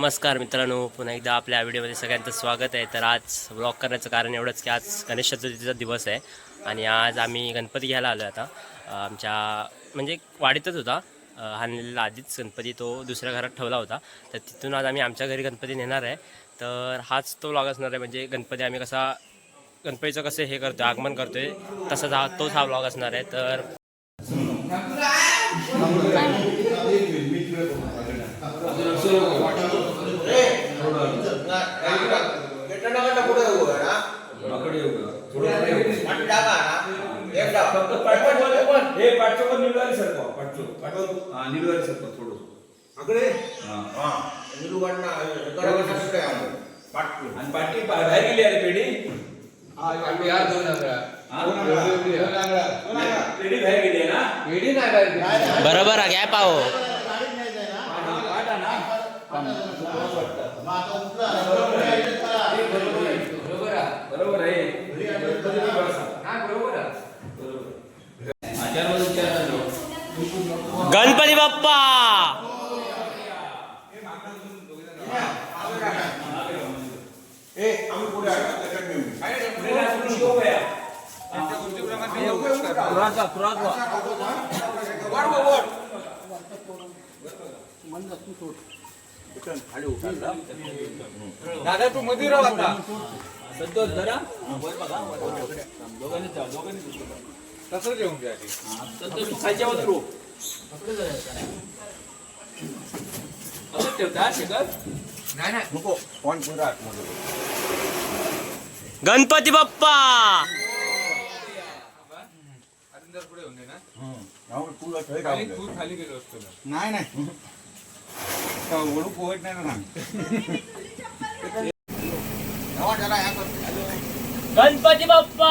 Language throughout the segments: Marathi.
नमस्कार मित्रांनो पुन्हा एकदा आपल्या व्हिडिओमध्ये सगळ्यांचं स्वागत आहे. तर आज ब्लॉग करण्याचं कारण एवढंच की आज गणेश चतुर्थीचा दिवस आहे आणि आज आम्ही गणपती घ्यायला आलो आता. आमच्या म्हणजे वाडीतच होता. हानलेला हाणलेला आधीच गणपती तो दुसऱ्या घरात ठेवला होता. तर तिथून आज आम्ही आमच्या घरी गणपती नेणार आहे. तर हाच तो ब्लॉग असणार आहे म्हणजे गणपती आम्ही कसा गणपतीचं कसं हे करतो आगमन करतोय तसाच हा तोच हा ब्लॉग असणार आहे. तर हे पाठचं पण निलवारी सरकवा पाठचं हा निलवारी सरकवा थोडं आणि पाठी पा- बाहेर गेली अरे पेढी हा? पेढी बाहेर गेली आहे ना बरोबर घ्या पाहो पाठ आहे ना बरोबर आहे आचार्य विचार गणपती बाप्पा! दादा तू मध्ये राहा संतोष जरा दोघांनी जा दोघांनी तसं जेवून घ्या तू असं ठेवता शेखर नाही. नाही नको. फोन पुरा गणपती बाप्पा! पुढे होऊन दे ना. खाली तू खाली गेलो असतो ना. नाही नाही. पोहत नाही ना गणपती बाप्पा!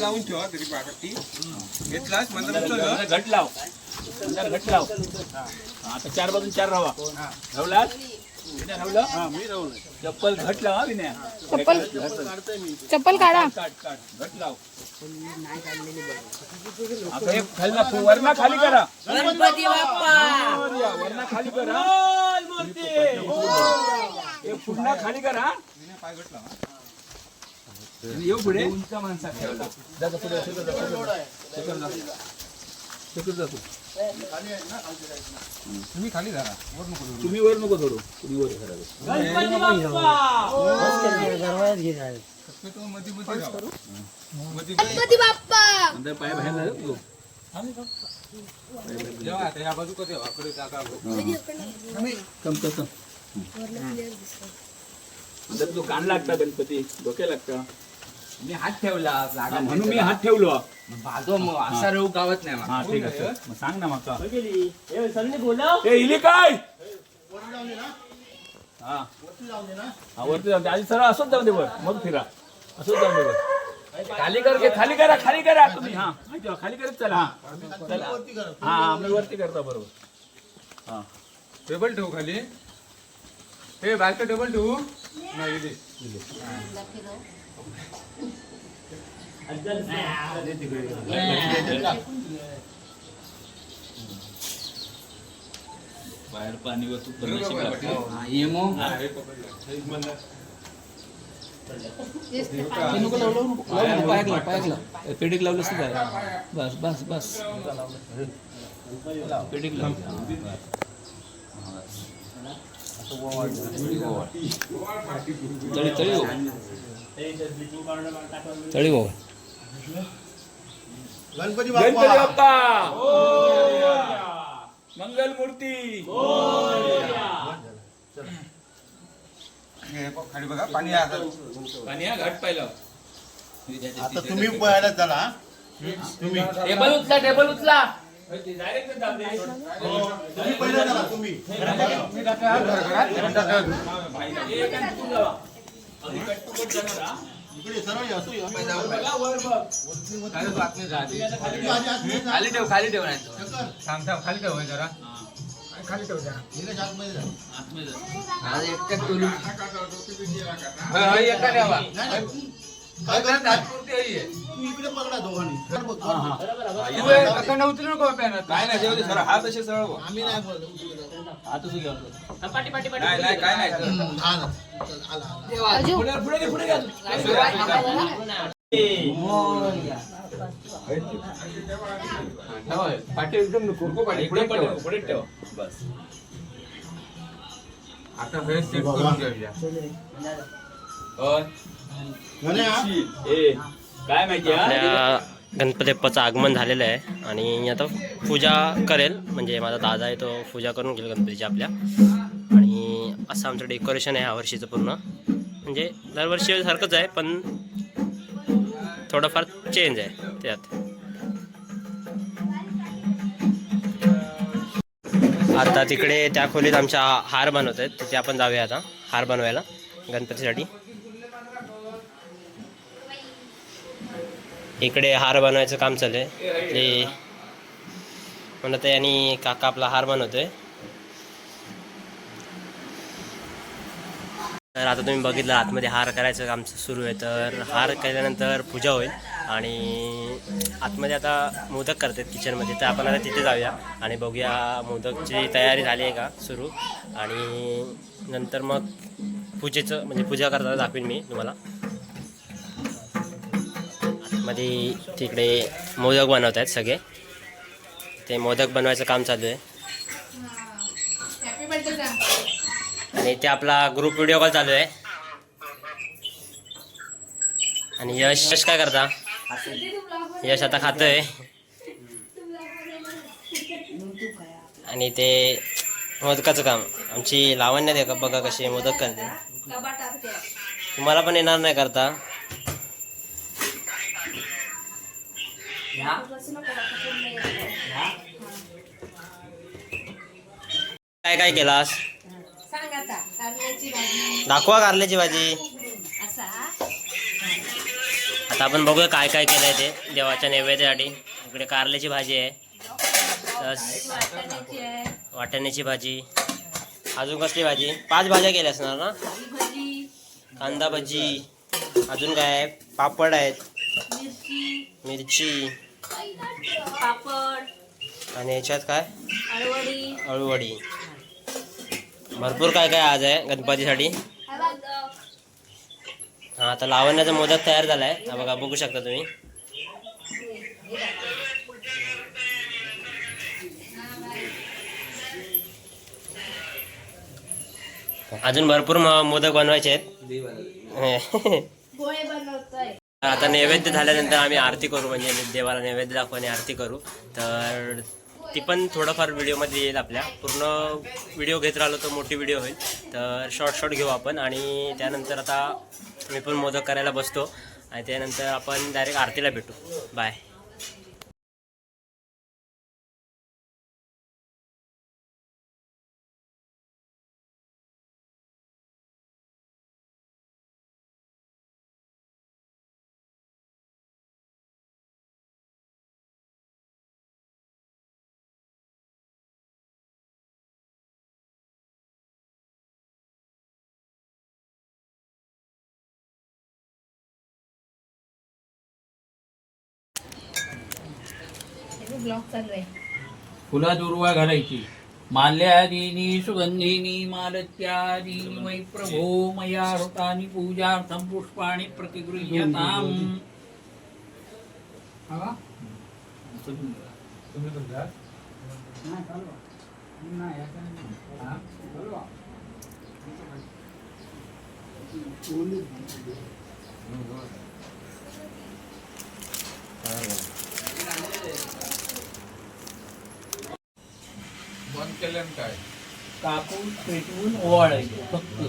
लावून ठेवा तरी पाकटी घेतलास? म्हणजे घट लाव. घट लाव. हा, आता चार बाजून चार राहा विनय ठेवलं चप्पल घट लावा विनय. चप्पल? चप्पल काढा. घट लाव. आता खाली करा. गणपती बाप्पा. खाली करा. मूर्ती पुन्हा खाली करा. आणि येऊ पुढे उंच माणसा ठेवला पुढे तुम्ही खाली धरा वर नको धरू. तुम्ही वर नको धरू तुम्ही वर धरा गणपती शक्यतो मध्ये मध्ये राहा. बाप्पा पाय बाहेर जेव्हा या बाजू कधी आकडे जागा कम कम कम तू कान लागता गणपती डोक्या लागता मी हात ठेवला जागा हा, म्हणून मी हात ठेवलो. भाजो मग असा रोग गावत नाही मला. हा ठीक आहे मग. सांग ना माका ए, ए इली काय? हा. हा वरती जाऊन दे. आधी सरळ असंच जाऊ दे वर मग फिरा. असंच जाऊ दे वर खाली कर घे, खाली करा खाली करा. तुम्ही हा. माहिती आहे, खाली करत चला. हा चला. हा हा मी वरती करता बरोबर. हा. टेबल ठेवू खाली. हे बायका टेबल ठेवू. नाही इथे. बाहेर पाणी वस्तू हा, मग पेडिक लावलं काय बस बस बस. पेडिक लाव. तळी तळी तळी गणपती गणपती बाप्पा! मंगल मूर्ती! बघ, खाली बघा पाणी. पाणी हा घाट पाहिलं. आता तुम्ही पळायला चला तुम्ही टेबल उचला टेबल उचला. खाली ठेव खाली ठेव. नाही थांब थांब खाली ठेव जरा. आज एकट्यात ही. हा, उचलू नको काय नाही जेवढे हात असे सरळ. आता. हा, पाठी पाठी नाही नाही काय नाही पाठी एकदम कुरको पाठी पुढे एकदम ठेव. पुढे ठेव. बस. आता व्यवस्थित करून घेऊया. होय. ए, काय माहिती? आपल्या गणपती बाप्पाचं आगमन झालेलं आहे आणि आता पूजा करेल. म्हणजे माझा दादा आहे तो पूजा करून घेईल गणपतीची आपल्या. आणि असं आमचं डेकोरेशन आहे ह्या वर्षीचं पूर्ण. म्हणजे दरवर्षी सारखंच आहे पण थोडंफार चेंज आहे त्यात. आता तिकडे त्या खोलीत आमच्या हार बनवत आहेत तिथे आपण जाऊया आता हार बनवायला गणपतीसाठी. इकडे हार बनवायचं काम चालू आहे ते म्हणत आहे आणि काका आपला हार बनवतोय. तर आता तुम्ही बघितलं आतमध्ये हार करायचं काम सुरू आहे. तर हार केल्यानंतर पूजा होईल आणि आतमध्ये आता मोदक करतात किचनमध्ये. तर आपण आता तिथे जाऊया आणि बघूया मोदकची तयारी झाली आहे का सुरू. आणि नंतर मग पूजेचं म्हणजे पूजा करताना दाखवीन मी तुम्हाला. मध्ये तिकडे मोदक बनवत आहेत सगळे. ते मोदक बनवायचं काम चालू आहे. आणि ते आपला ग्रुप व्हिडिओ कॉल चालू आहे. आणि यश यश काय करता? यश आता खातोय. आणि ते मोदकाचं काम. आमची लावण्य दे का बघा कशी मोदक करते. तुम्हाला पण येणार नाही करता. काय काय केलास? सांग आता कारल्याची भाजी. दाखवा कारल्याची भाजी. असा. आता आपण बघूया काय काय केलंय ते देवाच्या नैवेद्यासाठी. इकडे कारल्याची भाजी आहे. वाटाण्याची भाजी. अजून कसली भाजी? पाच भाज्या केल्या असणार ना? भाजी कांदा भजी. अजून काय? आहे पापड आहेत. मिरची. मिरची. पापड. आणि याच्यात काय? अळवडी. अळूवडी. भरपूर काय काय आज आहे गणपतीसाठी? हा आता लावण्याचा मोदक तयार झालाय. हा बघा बघू शकता तुम्ही. अजून भरपूर म- मोदक बनवायचे आहेत. आता नैवेद्य झाल्यानंतर आम्ही आरती करू म्हणजे देवाला नैवेद्य दाखवू आणि आरती करू. तर ती पण थोडंफार व्हिडिओमध्ये येईल आपल्या. पूर्ण व्हिडिओ घेत राहिलो तर मोठी व्हिडिओ होईल. तर शॉर्ट शॉर्ट घेऊ आपण. आणि त्यानंतर आता मी पण मोदक करायला बसतो. आणि त्यानंतर आपण डायरेक्ट आरतीला भेटू. बाय ब्लॉग चालू आहे फुला दुर्वा घालायची माल्यादीनी सुगंधीनी मालत्यादीनी मयि प्रभो मया हृतानि पूजार्थं पुष्पाणि प्रतिगृह्यताम्। केल्यानं काय? कापूस पेटवून ओवाळायचे फक्त.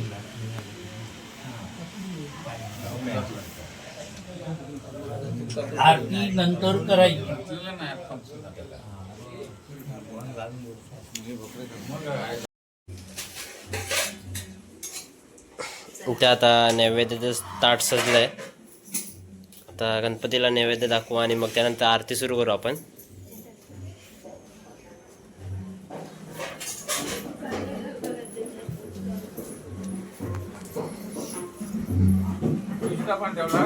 आरती नंतर करायची. तुला नाही आपण सुद्धा त्याला. इथे आता नैवेद्याचं ताट सजलंय. आता गणपतीला नैवेद्य दाखवू आणि मग त्यानंतर आरती सुरू करू आपण. तुळशीचा पान ठेवला.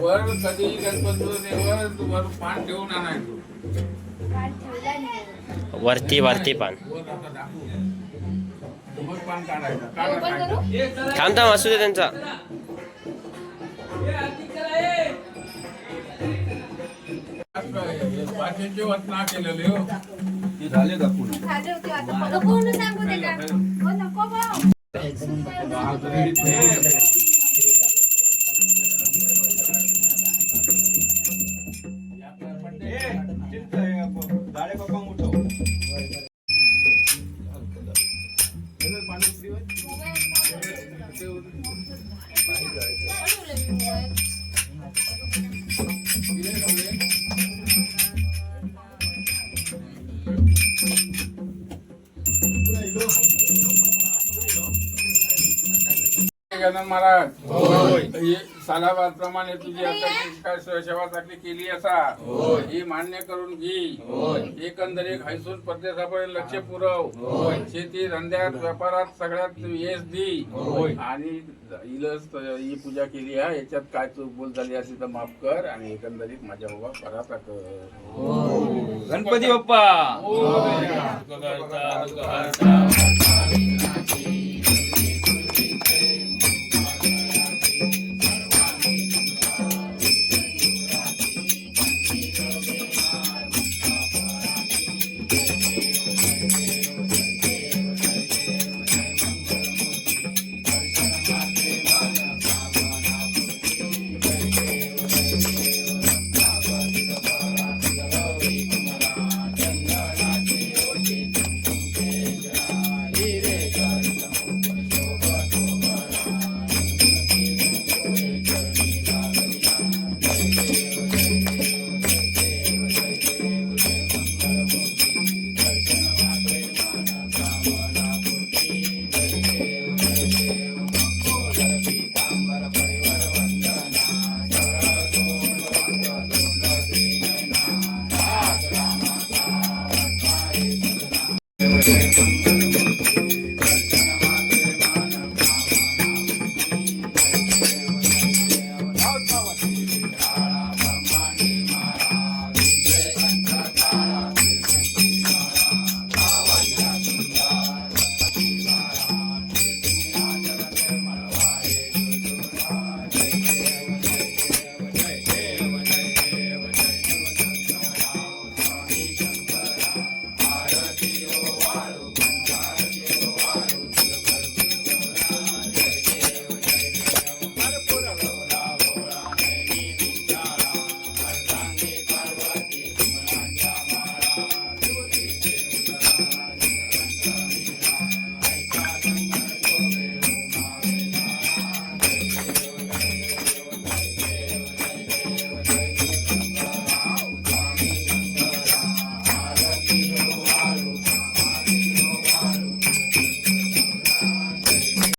वर कधी गणपती वर पान ठेवून आणायचो. वरती वरती पान. थांब थांब असू दे त्यांचा. पाचशेचे वचना केलेले हो. गजानन महाराज हे सालाबादप्रमाणे तुझी आता सेवा चाकरी केली असा. ही मान्य करून घे. एकंदरीत हैसून परदेशापर्यंत लक्ष पुरव. शेती धंद्यात व्यापारात सगळ्यात यश दी. आणि इलस ही पूजा केली आहे. याच्यात काय चूक बोल झाली असेल तर माफ कर आणि एकंदरीत माझ्या बाबा पराता कर. गणपती बाप्पा.